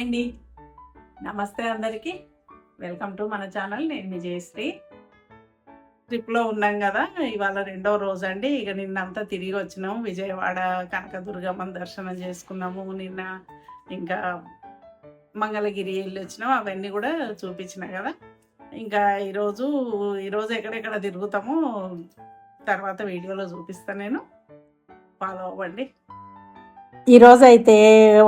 అండి. నమస్తే అందరికీ. వెల్కమ్ టు మన ఛానల్. నేను విజయశ్రీ ట్రిప్లో ఉన్నాం కదా ఇవాళ రెండో రోజు అండి ఇక నిన్నంతా తిరిగి వచ్చినాము విజయవాడ కనకదుర్గమ్మ దర్శనం చేసుకున్నాము. నిన్న ఇంకా మంగళగిరి వెళ్ళి వచ్చినాం. అవన్నీ కూడా చూపించిన కదా. ఇంకా ఈరోజు ఈరోజు ఎక్కడెక్కడ తిరుగుతామో తర్వాత వీడియోలో చూపిస్తాను నేను. ఫాలో అవ్వండి. ఈరోజు అయితే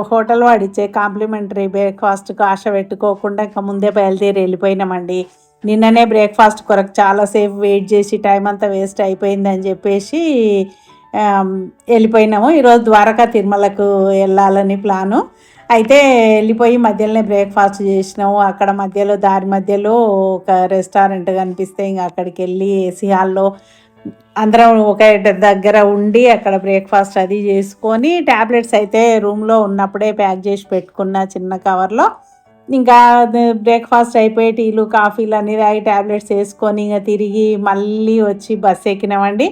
హోటల్ వాడిచ్చే కాంప్లిమెంటరీ బ్రేక్ఫాస్ట్కి ఆశ పెట్టుకోకుండా ఇంకా ముందే బయలుదేరి వెళ్ళిపోయినామండి. నిన్ననే బ్రేక్ఫాస్ట్ కొరకు చాలాసేపు వెయిట్ చేసి టైం అంతా వేస్ట్ అయిపోయిందని చెప్పేసి వెళ్ళిపోయినాము. ఈరోజు ద్వారకా తిరుమలకు వెళ్ళాలని ప్లాను. అయితే వెళ్ళిపోయి మధ్యలోనే బ్రేక్ఫాస్ట్ చేసినాము. అక్కడ మధ్యలో దారి మధ్యలో ఒక రెస్టారెంట్ కనిపిస్తే ఇంకా అక్కడికి వెళ్ళి ఏసీ హాల్లో అందరం ఒక దగ్గర ఉండి అక్కడ బ్రేక్ఫాస్ట్ అది చేసుకొని ట్యాబ్లెట్స్ అయితే రూమ్లో ఉన్నప్పుడే ప్యాక్ చేసి పెట్టుకున్న చిన్న కవర్లో ఇంకా బ్రేక్ఫాస్ట్ అయిపోయి టీలు కాఫీలు అన్ని తాగి ట్యాబ్లెట్స్ వేసుకొని ఇంకా తిరిగి మళ్ళీ వచ్చి బస్ ఎక్కినామండి.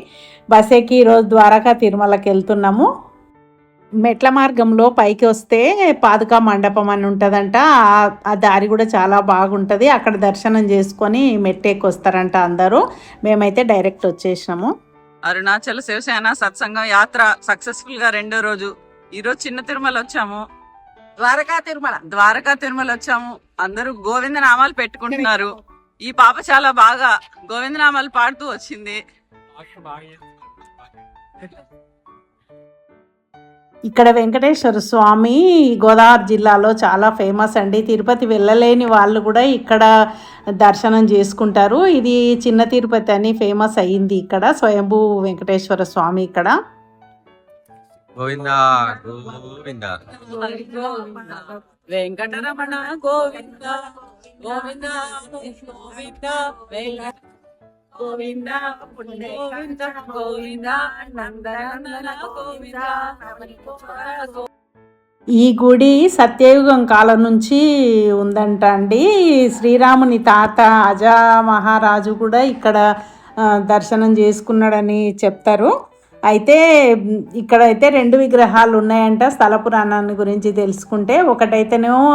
బస్ ఎక్కి ఈరోజు ద్వారకా తిరుమలకి వెళ్తున్నాము. మెట్ల మార్గంలో పైకి వస్తే పాదుకా మండపం అని ఉంటుందంట. ఆ- దారి కూడా చాలా బాగుంటుంది. అక్కడ దర్శనం చేసుకొని మెట్టెక్కి వస్తారంట అందరూ. మేమైతే డైరెక్ట్ వచ్చేసినాము. అరుణాచల శివసేన సత్సంగం యాత్ర సక్సెస్ఫుల్గా రెండో రోజు. ఈ రోజు చిన్న తిరుమల వచ్చాము. ద్వారకా తిరుమల ద్వారకా తిరుమల వచ్చాము. అందరూ గోవింద నామాలు పెట్టుకుంటున్నారు. ఈ పాప చాలా బాగా గోవింద నామాలు పాడుతూ వచ్చింది. ఇక్కడ వెంకటేశ్వర స్వామి గోదావరి జిల్లాలో చాలా ఫేమస్ అండి. తిరుపతి వెళ్ళలేని వాళ్ళు కూడా ఇక్కడ దర్శనం చేసుకుంటారు. ఇది చిన్న తిరుపతి అని ఫేమస్ అయ్యింది ఇక్కడ. స్వయంభూ వెంకటేశ్వర స్వామి ఇక్కడ. గోవింద గోవింద. వెంకటరమణ గోవింద గోవింద గోవింద గోవింద గోవింద గోవింద నందనందన గోవింద ఈ గుడి సత్యయుగం కాలం నుంచి ఉందంట అండి శ్రీరాముని తాత అజా మహారాజు కూడా ఇక్కడ దర్శనం చేసుకున్నాడని చెప్తారు. అయితే ఇక్కడ ఇక్కడైతే రెండు విగ్రహాలు ఉన్నాయంట స్థల పురాణాన్ని గురించి తెలుసుకుంటే. ఒకటైతేనేమో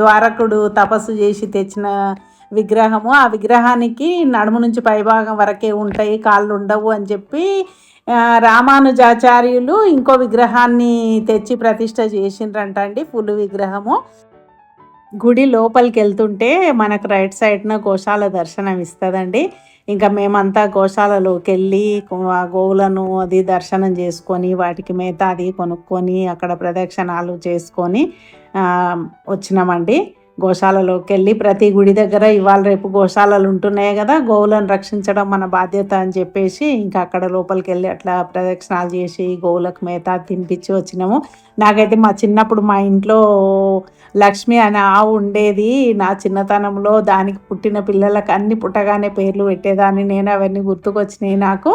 ద్వారకుడు తపస్సు చేసి తెచ్చిన విగ్రహము. ఆ విగ్రహానికి నడుము నుంచి పైభాగం వరకే ఉంటాయి కాళ్ళు ఉండవు అని చెప్పి రామానుజాచార్యులు ఇంకో విగ్రహాన్ని తెచ్చి ప్రతిష్ట చేసిండ్రంట అండి ఫుల్ విగ్రహము. గుడి లోపలికి వెళ్తుంటే మనకు రైట్ సైడ్న గోశాల దర్శనం ఇస్తుందండి. ఇంకా మేమంతా గోశాలలోకి వెళ్ళి ఆ గోవులను అది దర్శనం చేసుకొని వాటికి మేత అది కొనుక్కొని అక్కడ ప్రదక్షిణాలు చేసుకొని వచ్చినామండి. గోశాలలోకి వెళ్ళి ప్రతి గుడి దగ్గర ఇవాళ రేపు గోశాలలు ఉంటున్నాయి కదా గోవులను రక్షించడం మన బాధ్యత అని చెప్పేసి ఇంకా అక్కడ లోపలికి వెళ్ళి అట్లా ప్రదక్షిణాలు చేసి గోవులకు మేత తినిపించి వచ్చినాము. నాకైతే మా చిన్నప్పుడు మా ఇంట్లో లక్ష్మి అనే ఆవు ఉండేది. నా చిన్నతనంలో దానికి పుట్టిన పిల్లలకు అన్ని పుట్టగానే పేర్లు పెట్టేదాన్ని. నేను అవన్నీ గుర్తుకొచ్చినాయి నాకు.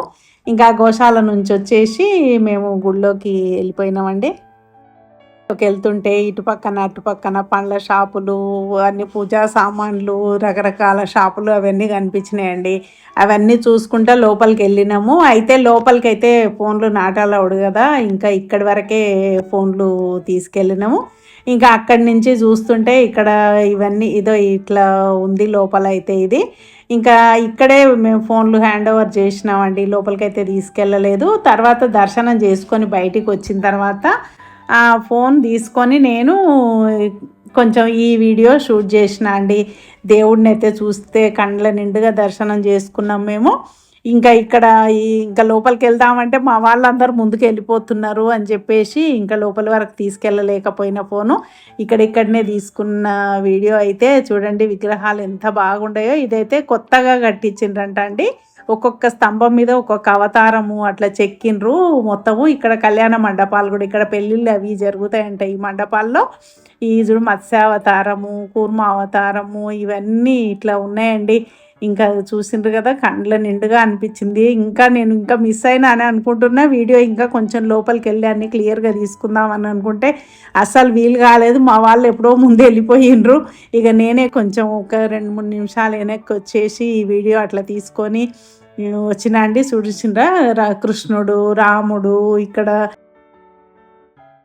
ఇంకా గోశాల నుంచి వచ్చేసి మేము గుళ్ళోకి వెళ్ళిపోయినామండి. వెళ్తుంటే ఇటు పక్కన అటు పక్కన పండ్ల షాపులు అన్ని పూజా సామాన్లు రకరకాల షాపులు అవన్నీ కనిపించినాయండి. అవన్నీ చూసుకుంటా లోపలికి వెళ్ళినాము అయితే లోపలికి అయితే ఫోన్లు నాటాలవుడు కదా ఇంకా ఇక్కడి వరకే ఫోన్లు తీసుకెళ్ళినాము. ఇంకా అక్కడి నుంచి చూస్తుంటే ఇక్కడ ఇవన్నీ ఇదో ఇట్లా ఉంది లోపల అయితే ఇది. ఇంకా ఇక్కడే మేము ఫోన్లు హ్యాండ్ ఓవర్ చేసినామండి. లోపలికైతే తీసుకెళ్ళలేదు. తర్వాత దర్శనం చేసుకొని బయటికి వచ్చిన తర్వాత ఆ ఫోన్ తీసుకొని నేను కొంచెం ఈ వీడియో షూట్ చేసిన అండి. దేవుడిని అయితే చూస్తే కండ్ల నిండుగా దర్శనం చేసుకున్నాం మేము. ఇంకా ఇక్కడ ఈ ఇంకా లోపలికి వెళ్దామంటే మా వాళ్ళందరూ ముందుకు వెళ్ళిపోతున్నారు అని చెప్పేసి ఇంకా లోపల వరకు తీసుకెళ్ళలేకపోయిన ఫోను. ఇక్కడిక్కడనే తీసుకున్న వీడియో అయితే చూడండి విగ్రహాలు ఎంత బాగుండాయో ఇదైతే కొత్తగా కట్టించిండ్రంట అండి. ఒక్కొక్క స్తంభం మీద ఒక్కొక్క అవతారము అట్లా చెక్కిండ్రు. మొత్తము ఇక్కడ కళ్యాణ మండపాలు కూడా ఇక్కడ పెళ్ళిళ్ళు అవి జరుగుతాయంట ఈ మండపాల్లో. ఈ చూడు మత్స్యావతారము కూర్మ అవతారము ఇవన్నీ ఇట్లా ఉన్నాయండి. ఇంకా చూసిండ్రు కదా కండ్ల నిండుగా అనిపించింది. ఇంకా నేను ఇంకా మిస్ అయినా అని అనుకుంటున్నా. వీడియో ఇంకా కొంచెం లోపలికి వెళ్ళి అన్ని క్లియర్గా తీసుకుందాం అని అనుకుంటే అస్సలు వీలు కాలేదు. మా వాళ్ళు ఎప్పుడో ముందు వెళ్ళిపోయిండ్రు. ఇక నేనే కొంచెం ఒక రెండు మూడు నిమిషాలు వెనక్కి వచ్చేసి ఈ వీడియో అట్లా తీసుకొని వచ్చినా అండి చూసిండ్రా రా కృష్ణుడు రాముడు ఇక్కడ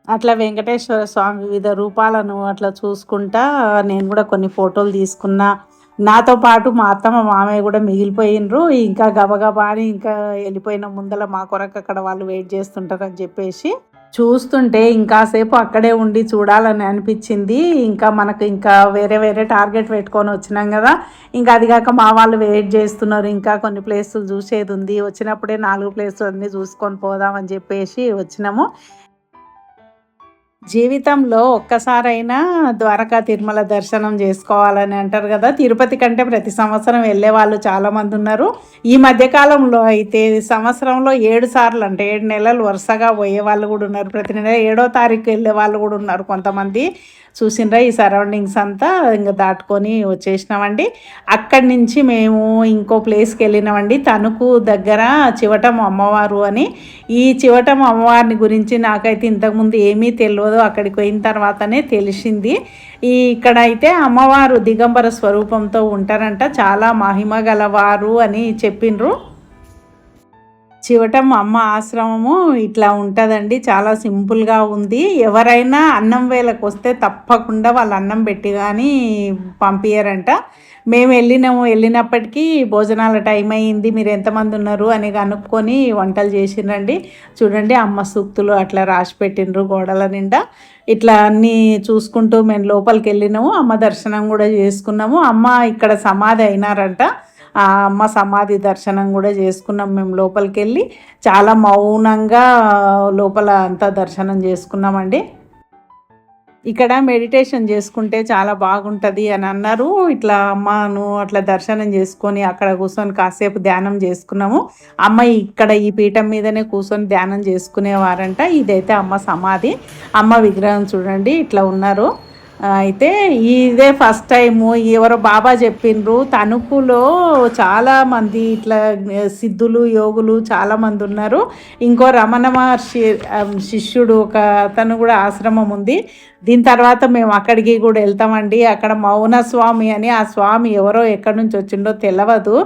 అట్లా వెంకటేశ్వర స్వామి వివిధ రూపాలను అట్లా చూసుకుంటా నేను కూడా కొన్ని ఫోటోలు తీసుకున్నా. నాతో పాటు మా అత్తమ్మ మామయ్య కూడా మిగిలిపోయినరు. ఇంకా గబగబా అని ఇంకా వెళ్ళిపోయిన ముందల మా కొరకు అక్కడ వాళ్ళు వెయిట్ చేస్తుంటారని చెప్పేసి చూస్తుంటే ఇంకాసేపు అక్కడే ఉండి చూడాలని అనిపించింది. ఇంకా మనకు ఇంకా వేరే వేరే టార్గెట్ పెట్టుకొని వచ్చినాం కదా. ఇంకా అది కాక మా వాళ్ళు వెయిట్ చేస్తున్నారు. ఇంకా కొన్ని ప్లేసులు చూసేది ఉంది. వచ్చినప్పుడే నాలుగు ప్లేసులు అన్నీ చూసుకొని పోదామని చెప్పేసి వచ్చినాము. జీవితంలో ఒక్కసారైనా ద్వారకా తిరుమల దర్శనం చేసుకోవాలని అంటారు కదా. తిరుపతి కంటే ప్రతి సంవత్సరం వెళ్ళే వాళ్ళు చాలామంది ఉన్నారు. ఈ మధ్యకాలంలో అయితే సంవత్సరంలో ఏడు సార్లు అంటే ఏడు నెలలు వరుసగా పోయే వాళ్ళు కూడా ఉన్నారు. ప్రతి నెల ఏడో తారీఖు వెళ్ళే వాళ్ళు కూడా ఉన్నారు కొంతమంది. చూసిండ్రా ఈ సరౌండింగ్స్ అంతా ఇంకా దాటుకొని వచ్చేసినామండి. అక్కడి నుంచి మేము ఇంకో ప్లేస్కి వెళ్ళినామండి. తణుకు దగ్గర చివటం అమ్మవారు అని. ఈ చివటం అమ్మవారిని గురించి నాకైతే ఇంతకుముందు ఏమీ తెలియదు అక్కడికి పోయిన తర్వాతనే తెలిసింది. ఈ ఇక్కడ అయితే అమ్మవారు దిగంబర స్వరూపంతో ఉంటారంట. చాలా మహిమ గలవారు అని చెప్పిండ్రు చివటం అమ్మ ఆశ్రమము ఇట్లా ఉంటుందండి. చాలా సింపుల్గా ఉంది. ఎవరైనా అన్నం వేళకు వస్తే తప్పకుండా వాళ్ళు అన్నం పెట్టి కానీ పంపించారంట మేము వెళ్ళినాము. వెళ్ళినప్పటికీ భోజనాల టైం అయింది మీరు ఎంతమంది ఉన్నారు అని కనుక్కొని వంటలు చేసిండ్రండి. చూడండి అమ్మ సూక్తులు అట్లా రాసి పెట్టిండ్రు గోడల నిండా. ఇట్లా అన్నీ చూసుకుంటూ మేము లోపలికి వెళ్ళినాము. అమ్మ దర్శనం కూడా చేసుకున్నాము. అమ్మ ఇక్కడ సమాధి అయినారంట. ఆ అమ్మ సమాధి దర్శనం కూడా చేసుకున్నాం మేము లోపలికి వెళ్ళి చాలా మౌనంగా లోపల అంతా దర్శనం చేసుకున్నామండి. ఇక్కడ మెడిటేషన్ చేసుకుంటే చాలా బాగుంటుంది అని అన్నారు. ఇట్లా అమ్మను అట్లా దర్శనం చేసుకొని అక్కడ కూర్చొని కాసేపు ధ్యానం చేసుకున్నాము. అమ్మ ఇక్కడ ఈ పీఠం మీదనే కూర్చొని ధ్యానం చేసుకునేవారంట. ఇదైతే అమ్మ సమాధి. అమ్మ విగ్రహం చూడండి ఇట్లా ఉన్నారు. అయితే ఇదే ఫస్ట్ టైము ఎవరో బాబా చెప్పిండ్రు తణుకులో చాలామంది ఇట్లా సిద్ధులు యోగులు చాలామంది ఉన్నారు. ఇంకో రమణ మహర్షి శిష్యుడు ఒక అతను కూడా ఆశ్రమం ఉంది. దీని తర్వాత మేము అక్కడికి కూడా వెళ్తామండి. అక్కడ మౌన స్వామి అని ఆ స్వామి ఎవరో ఎక్కడి నుంచి వచ్చిండో తెలియదు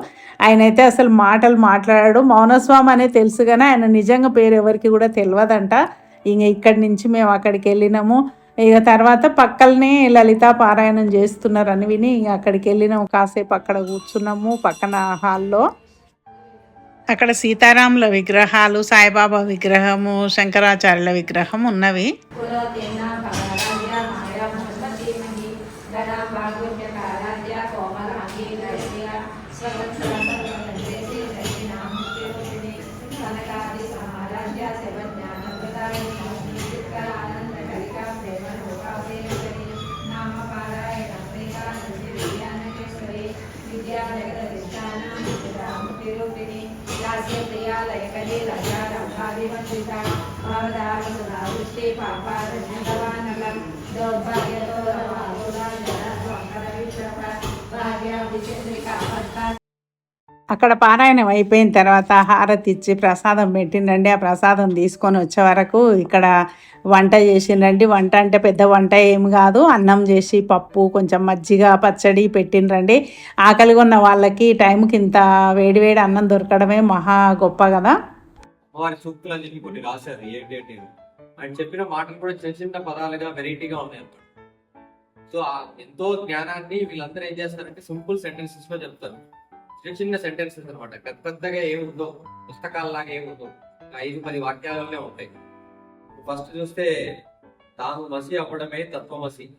ఆయన అయితే అసలు మాటలు మాట్లాడాడు. మౌనస్వామి అనే తెలుసు కానీ ఆయన నిజంగా పేరు ఎవరికి కూడా తెలియదంట ఇంక ఇక్కడి నుంచి మేము అక్కడికి వెళ్ళినాము. ఇక తర్వాత పక్కలనే లలిత పారాయణం చేస్తున్నారు అని విని ఇక అక్కడికి వెళ్ళినాము కాసేపు అక్కడ కూర్చున్నాము పక్కన హాల్లో. అక్కడ సీతారాముల విగ్రహాలు సాయిబాబా విగ్రహము శంకరాచార్యుల విగ్రహం ఉన్నవి. అక్కడ పారాయణం అయిపోయిన తర్వాత హారతి ఇచ్చి ప్రసాదం పెట్టిండండి. ఆ ప్రసాదం తీసుకొని వచ్చే వరకు ఇక్కడ వంట చేసిండ్రండి వంట అంటే పెద్ద వంట ఏం కాదు. అన్నం చేసి పప్పు కొంచెం మజ్జిగ పచ్చడి పెట్టిండ్రండి ఆకలిగా ఉన్న వాళ్ళకి టైంకి ఇంత వేడివేడి అన్నం దొరకడమే మహా గొప్ప కదా. వారి సూక్తులు అని చెప్పి కొన్ని రాశారు ఏంటి అంటే ఆయన చెప్పిన మాటలు కూడా చిన్న చిన్న పదాలుగా వెరైటీగా ఉన్నాయి అన్నమాట. సో ఆ ఎంతో జ్ఞానాన్ని వీళ్ళందరూ ఏం చేస్తారంటే సింపుల్ సెంటెన్సెస్లో చెప్తారు. చిన్న చిన్న సెంటెన్సెస్ అనమాట పెద్ద పెద్దగా ఏముందో పుస్తకాలలాగా ఏముందో ఐదు పది వాక్యాలలోనే ఉంటాయి. ఫస్ట్ చూస్తే తాను మసి అవ్వడమే తత్వమసి.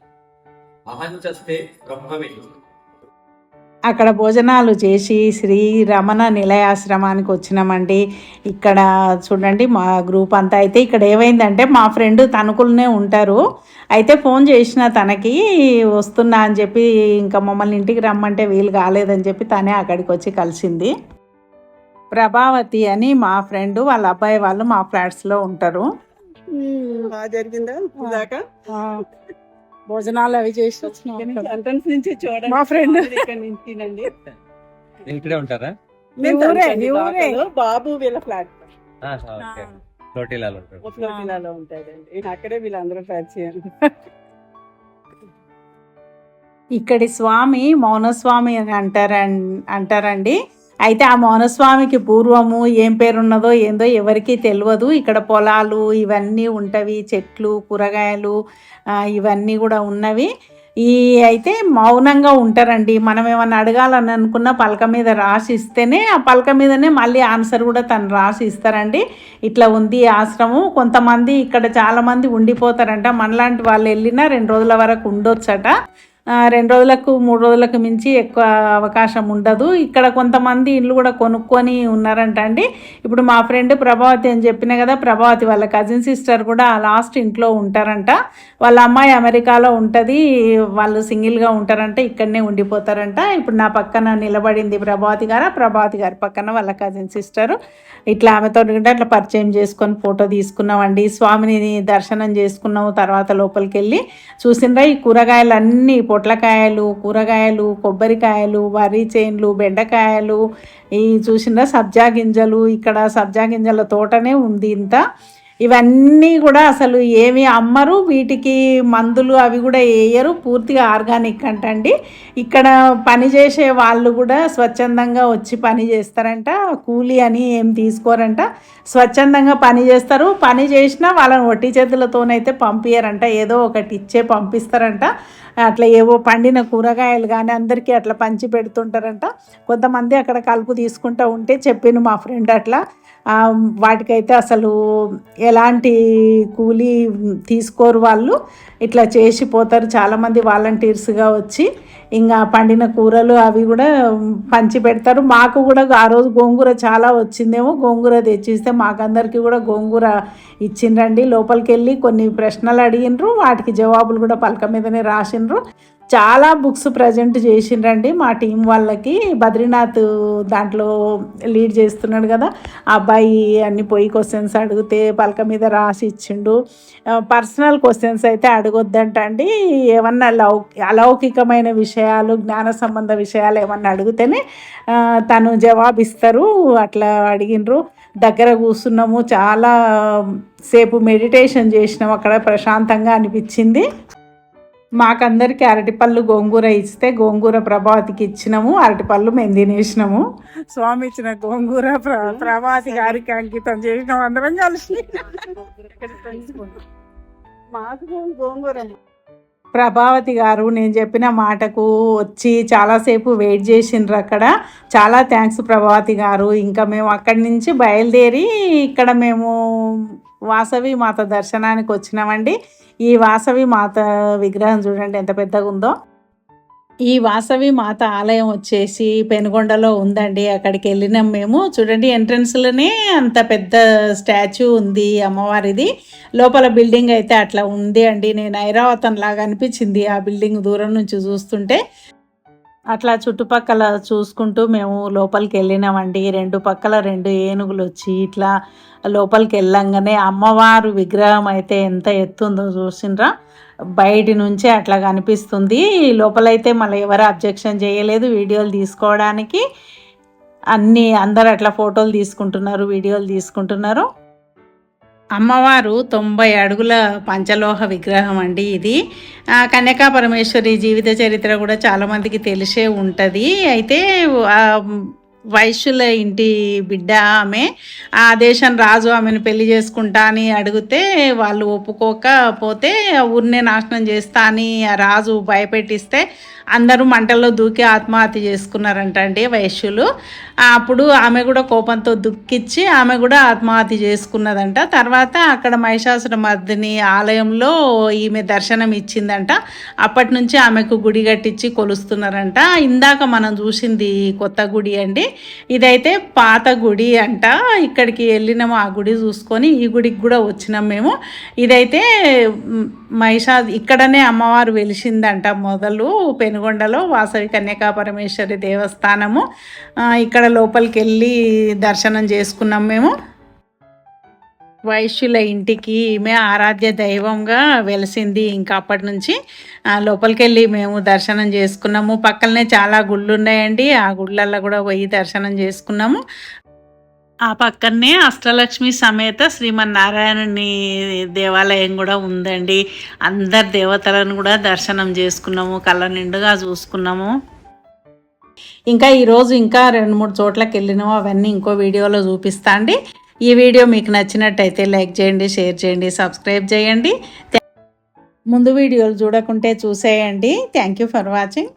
అహంచస్తే బ్రహ్మమే. అక్కడ భోజనాలు చేసి శ్రీ రమణ నిలయాశ్రమానికి వచ్చినామండి. ఇక్కడ చూడండి మా గ్రూప్ అంతా అయితే ఇక్కడ ఏమైందంటే మా ఫ్రెండ్ తణుకులనే ఉంటారు. అయితే ఫోన్ చేసిన తనకి వస్తున్నా అని చెప్పి ఇంకా మమ్మల్ని ఇంటికి రమ్మంటే వీలు కాలేదని చెప్పి తనే అక్కడికి వచ్చి కలిసింది. ప్రభావతి అని మా ఫ్రెండ్ వాళ్ళ అబ్బాయి వాళ్ళు మా ఫ్లాట్స్లో ఉంటారు. జరిగిందా? భోజనాలు అవి చేసి ఎంట్రన్స్ నుంచి చూడండి. మా friend. ఇక్కడ నుంచినండి ఇక్కడే ఉంటారా. బాబు వీళ్ళ ఫ్లాట్ ఫ్లోటిలాలో ఉంటాడండి అక్కడే వీళ్ళందరూ ఫ్లాట్ చేయాలి. ఇక్కడి స్వామి మౌనస్వామి అని అంటారం అంటారండి. అయితే ఆ మౌనస్వామికి పూర్వము ఏం పేరున్నదో ఏందో ఎవరికీ తెలియదు ఇక్కడ పొలాలు ఇవన్నీ ఉంటవి చెట్లు కూరగాయలు ఇవన్నీ కూడా ఉన్నవి. ఈ అయితే మౌనంగా ఉంటారండి. మనం ఏమన్నా అడగాలని అనుకున్న పలక మీద రాసి ఇస్తేనే ఆ పలక మీదనే మళ్ళీ ఆన్సర్ కూడా తను రాసి ఇస్తారండి ఇట్లా ఉంది ఆశ్రమం. కొంతమంది ఇక్కడ చాలామంది ఉండిపోతారంట. మనలాంటి వాళ్ళు వెళ్ళినా రెండు రోజుల వరకు ఉండొచ్చట. రెండు రోజులకు మూడు రోజులకు మించి ఎక్కువ అవకాశం ఉండదు. ఇక్కడ కొంతమంది ఇల్లు కూడా కొనుక్కొని ఉన్నారంట అండి. ఇప్పుడు మా ఫ్రెండ్ ప్రభావతి అని చెప్పిన కదా ప్రభావతి వాళ్ళ కజిన్ సిస్టర్ కూడా లాస్ట్ ఇంట్లో ఉంటారంట. వాళ్ళ అమ్మాయి అమెరికాలో ఉంటుంది. వాళ్ళు సింగిల్గా ఉంటారంట ఇక్కడనే ఉండిపోతారంట. ఇప్పుడు నా పక్కన నిలబడింది ప్రభావతి గారు? ప్రభావతి గారి పక్కన వాళ్ళ కజిన్ సిస్టరు ఇట్లా ఆమెతో కూడా అట్లా పరిచయం చేసుకొని ఫోటో తీసుకున్నామండి. స్వామిని దర్శనం చేసుకున్నాము తర్వాత లోపలికి వెళ్ళి చూసిండ్రా ఈ కూరగాయలు అన్నీ పొట్లకాయలు కూరగాయలు కొబ్బరికాయలు వరి చేన్లు బెండకాయలు ఈ చూసిన సబ్జా గింజలు ఇక్కడ సబ్జా గింజల తోటనే ఉంది ఇంత. ఇవన్నీ కూడా అసలు ఏమి అమ్మరు. వీటికి మందులు అవి కూడా వేయరు పూర్తిగా ఆర్గానిక్ అంటండి. ఇక్కడ పని చేసే వాళ్ళు కూడా స్వచ్ఛందంగా వచ్చి పని చేస్తారంట. కూలి అని ఏం తీసుకోరంట. స్వచ్ఛందంగా పని చేస్తారు. పని చేసినా వాళ్ళని ఒట్టి చేతులతోనైతే పంపించరంట ఏదో ఒకటి ఇచ్చే పంపిస్తారంట. అట్లా ఏవో పండిన కూరగాయలు కానీ అందరికీ అట్లా పంచి పెడుతుంటారంట. కొంతమంది అక్కడ కలుపు తీసుకుంటూ ఉంటే చెప్పాను మా ఫ్రెండ్ అట్లా. వాటికైతే అసలు ఎలాంటి కూలీ తీసుకోరు వాళ్ళు. ఇట్లా చేసిపోతారు చాలామంది వాలంటీర్స్గా వచ్చి ఇంకా పండిన కూరలు అవి కూడా పంచి పెడతారు. మాకు కూడా ఆ రోజు గోంగూర చాలా వచ్చిందేమో. గోంగూర తెచ్చిస్తే మాకందరికీ కూడా గోంగూర ఇచ్చిండ్రండి. లోపలికి వెళ్ళి కొన్ని ప్రశ్నలు అడిగినరు వాటికి జవాబులు కూడా పలక మీదనే రాసిండ్రు. చాలా బుక్స్ ప్రజెంట్ చేసిండ్రండి. మా టీం వాళ్ళకి బద్రీనాథ్ దాంట్లో లీడ్ చేస్తున్నాడు కదా. అబ్బాయి అన్ని పోయి క్వశ్చన్స్ అడిగితే పలక మీద రాసి ఇచ్చిండు. పర్సనల్ క్వశ్చన్స్ అయితే అడగొద్దంట అండి. ఏమన్నా లౌ అలౌకికమైన విషయాలు జ్ఞాన సంబంధ విషయాలు ఏమన్నా అడిగితేనే తను తను జవాబిస్తారు. అట్లా అడిగినరు దగ్గర కూర్చున్నాము. చాలా సేపు మెడిటేషన్ చేసినాం. అక్కడ ప్రశాంతంగా అనిపించింది. మాకందరికి అరటిపళ్ళు గోంగూర ఇస్తే గోంగూర ప్రభావతికి ఇచ్చినాము అరటిపళ్ళు మేము తినేసినాము. స్వామి ఇచ్చిన గోంగూర ప్ర ప్రభావతి గారికి అంకితం చేసినాం అందరం కలిసి. మాకు గోంగూర. ప్రభావతి గారు నేను చెప్పిన మాటకు వచ్చి చాలాసేపు వెయిట్ చేసిండ్రు అక్కడ. చాలా థ్యాంక్స్ ప్రభావతి గారు. ఇంకా మేము అక్కడి నుంచి బయలుదేరి ఇక్కడ మేము వాసవి మాత దర్శనానికి వచ్చినామండి. ఈ వాసవి మాత విగ్రహం చూడండి ఎంత పెద్దగా ఉందో ఈ వాసవి మాత ఆలయం వచ్చేసి పెనుగొండలో ఉందండి. అక్కడికి వెళ్ళినాం మేము. చూడండి ఎంట్రన్స్లోనే అంత పెద్ద స్టాచ్యూ ఉంది అమ్మవారిది. లోపల బిల్డింగ్ అయితే అట్లా ఉంది అండి. నేను ఐరావతం లాగా అనిపించింది ఆ బిల్డింగ్ దూరం నుంచి చూస్తుంటే. అట్లా చుట్టుపక్కల చూసుకుంటూ మేము లోపలికి వెళ్ళినామండి రెండు పక్కల రెండు ఏనుగులు వచ్చి ఇట్లా లోపలికి వెళ్ళంగానే అమ్మవారు విగ్రహం అయితే ఎంత ఎత్తుందో చూసినరా బయటి నుంచే అట్లా కనిపిస్తుంది. లోపలైతే మళ్ళీ ఎవరు అబ్జెక్షన్ చేయలేదు వీడియోలు తీసుకోవడానికి. అన్నీ అందరు అట్లా ఫోటోలు తీసుకుంటున్నారు వీడియోలు తీసుకుంటున్నారు. అమ్మవారు తొంభై అడుగుల పంచలోహ విగ్రహం అండి ఇది. కన్యకా పరమేశ్వరి జీవిత చరిత్ర కూడా చాలామందికి తెలిసే ఉంటుంది. అయితే వైశ్యుల ఇంటి బిడ్డ ఆమె ఆ దేశం రాజు ఆమెను పెళ్ళి చేసుకుంటా అని అడిగితే వాళ్ళు ఒప్పుకోకపోతే ఊరినే నాశనం చేస్తా అని ఆ రాజు భయపెట్టిస్తే అందరూ మంటల్లో దూకి ఆత్మహత్య చేసుకున్నారంట అండి వైశ్యులు. అప్పుడు ఆమె కూడా కోపంతో దుఃఖించి ఆమె కూడా ఆత్మహత్య చేసుకున్నదంట. తర్వాత అక్కడ మహిషాసుర మర్దిని ఆలయంలో ఈమె దర్శనం ఇచ్చిందంట. అప్పటి నుంచి ఆమెకు గుడి కట్టించి కొలుస్తున్నారంట. ఇందాక మనం చూసింది కొత్త గుడి అండి. ఇదైతే పాత గుడి అంట. ఇక్కడికి వెళ్ళినాము ఆ గుడి చూసుకొని ఈ గుడికి కూడా వచ్చినాం మేము. ఇదైతే మహిషా ఇక్కడనే అమ్మవారు వెలిసిందంట మొదలు పెనుగొండలో వాసవి కన్యకా పరమేశ్వరి దేవస్థానము. ఇక్కడ లోపలికి వెళ్ళి దర్శనం చేసుకున్నాం మేము. వైశ్యుల ఇంటికి ఈమె ఆరాధ్య దైవంగా వెలిసింది. ఇంకా అప్పటి నుంచి లోపలికి వెళ్ళి మేము దర్శనం చేసుకున్నాము. పక్కనే చాలా గుళ్ళు ఉన్నాయండి ఆ గుళ్ళల్లో కూడా పోయి దర్శనం చేసుకున్నాము. ఆ పక్కనే అష్టలక్ష్మి సమేత శ్రీమన్నారాయణుని దేవాలయం కూడా ఉందండి. అందరు దేవతలను కూడా దర్శనం చేసుకున్నాము. కళ్ళ నిండుగా చూసుకున్నాము. ఇంకా ఈరోజు ఇంకా రెండు మూడు చోట్లకి వెళ్ళినాము అవన్నీ ఇంకో వీడియోలో చూపిస్తా అండి. ఈ వీడియో మీకు నచ్చినట్టయితే లైక్ చేయండి షేర్ చేయండి సబ్స్క్రైబ్ చేయండి. ముందు వీడియోలు చూడకుంటే చూసేయండి. Thank you for watching.